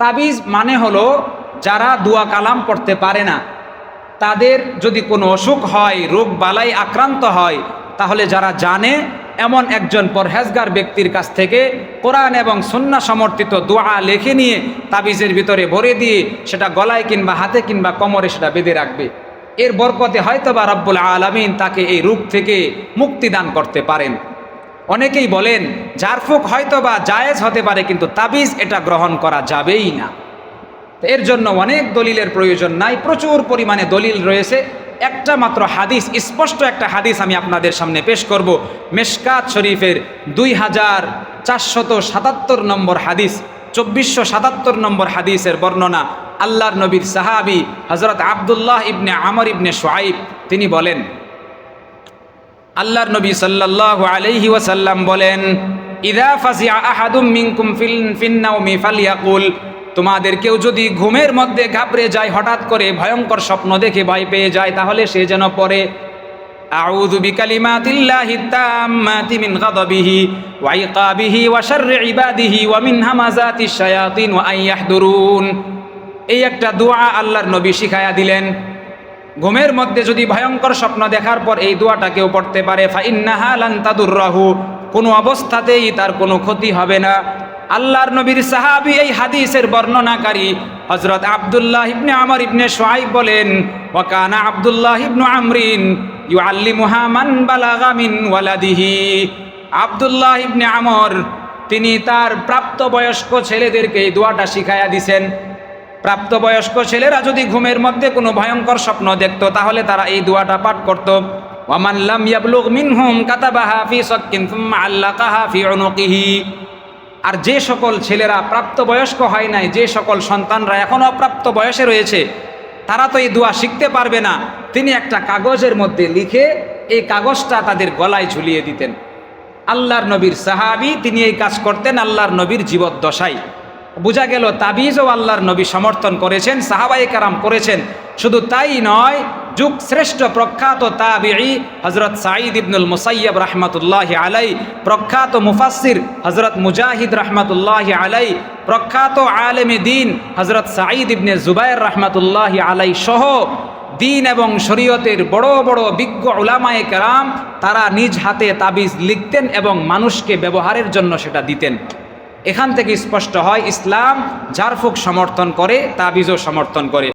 তাবিজ মানে হলো যারা দুয়া কালাম পড়তে পারে না। তাদের যদি কোনো অসুখ হয়, রোগ বালাই আক্রান্ত হয়, তাহলে যারা জানে, এমন একজন পরহেজগার ব্যক্তির কাছ থেকে কোরআন এবং সন্না সমর্থিত দোয়া লেখে নিয়ে তাবিজের ভিতরে ভরে দিয়ে সেটা গলায় কিংবা হাতে কিংবা কোমরে সেটা বেঁধে রাখবে। এর বরকতে হয়তো বা রব্বুল আলমিন তাকে এই রোগ থেকে মুক্তি দান করতে পারেন। অনেকেই বলেন, জারফুক হয়তো বা জায়েজ হতে পারে, কিন্তু তাবিজ এটা গ্রহণ করা যাবেই না। এর জন্য অনেক দলিলের প্রয়োজন নাই, প্রচুর পরিমাণে দলিল রয়েছে। একটা মাত্র হাদিস, স্পষ্ট একটা হাদিস আমি আপনাদের সামনে পেশ করব। মেশকাত শরীফের দুই হাজার চারশত সাতাত্তর নম্বর হাদিস, চব্বিশশো সাতাত্তর নম্বর হাদিসের বর্ণনা আল্লাহর নবীর সাহাবি হজরত আবদুল্লাহ ইবনে আমর ইবনে সোয়াইব তিনি বলেন আল্লাহর নবী সাল্লাল্লাহু আলাইহি ওয়াসাল্লাম বলেন, ইদা ফাজিআ আহাদুম মিনকুম ফিন্নাউমি ফালিয়াকুল তোমাদের কেউ যদি ঘুমের মধ্যে ঘাবড়ে যায়, হঠাৎ করে ভয়ঙ্কর স্বপ্ন দেখে ভয় পেয়ে যায়, তাহলে সে যেন পড়ে, আউযু বিকালিমাতিল্লাহি তাম্মাতি মিন গাদাবিহি ওয়া ইকাবিহি ওয়া শাররি ইবাদিহি ওয়া মিন হামাজাতিশ শায়াতিন ওয়া আন এই একটা দোয়া আল্লাহর নবী শিখায়া দিলেন। ঘুমের মধ্যে যদি ভয়ঙ্কর স্বপ্ন দেখার পর এই দোয়াটা কেউ পড়তে পারে তাদুররাহু। কোনো অবস্থাতেই তার কোনো ক্ষতি হবে না। আল্লাহর নবীর সাহাবি এই হাদিসের বর্ণনাকারী হজরত আবদুল্লাহ ইবনে আমর ইবনে সোয়াইব বলেন, ওয়াকানা আবদুল্লাহ ইবনু আমরিন ইউ আল্লি মুহামান বালাগা মিন ওয়ালাদিহি। আবদুল্লাহ ইবনে আমর, তিনি তার প্রাপ্তবয়স্ক ছেলেদেরকে এই দোয়াটা শিখাইয়া দিছেন। প্রাপ্তবয়স্ক ছেলেরা যদি ঘুমের মধ্যে কোনো ভয়ঙ্কর স্বপ্ন দেখত, তাহলে তারা এই দোয়াটা পাঠ করত। ওয়ামান লাম মিনহুম কাতাবাহা ফি আর যে সকল ছেলেরা প্রাপ্তবয়স্ক হয় নাই, যে সকল সন্তানরা এখনও অপ্রাপ্ত বয়সে রয়েছে, তারা তো এই দোয়া শিখতে পারবে না। তিনি একটা কাগজের মধ্যে লিখে এই কাগজটা তাদের গলায় ঝুলিয়ে দিতেন। আল্লাহর নবীর সাহাবি তিনি এই কাজ করতেন আল্লাহর নবীর জীবদ্দশায়। বোঝা গেল তাবিজও আল্লাহর নবী সমর্থন করেছেন সাহাবাই কারাম করেছেন। শুধু তাই নয়, যুগ শ্রেষ্ঠ প্রখ্যাত তাবিঈ হজরত সাঈদ ইবনুল মুসাইয়ব রহমতুল্লাহ আলাই প্রখ্যাত মুফাসির হজরত মুজাহিদ রহমতুল্লাহ আলাই প্রখ্যাত আলেমে দিন হজরত সাঈদ ইবনে জুবাইর রহমতুল্লাহ আলাই সহ দিন এবং শরীয়তের বড় বড় বিজ্ঞ ওলামায়ে কেরাম, তারা নিজ হাতে তাবিজ লিখতেন এবং মানুষকে ব্যবহারের জন্য সেটা দিতেন। এখান থেকে স্পষ্ট হয় ইসলাম জারফুক সমর্থন করে তাবিজও সমর্থন করে।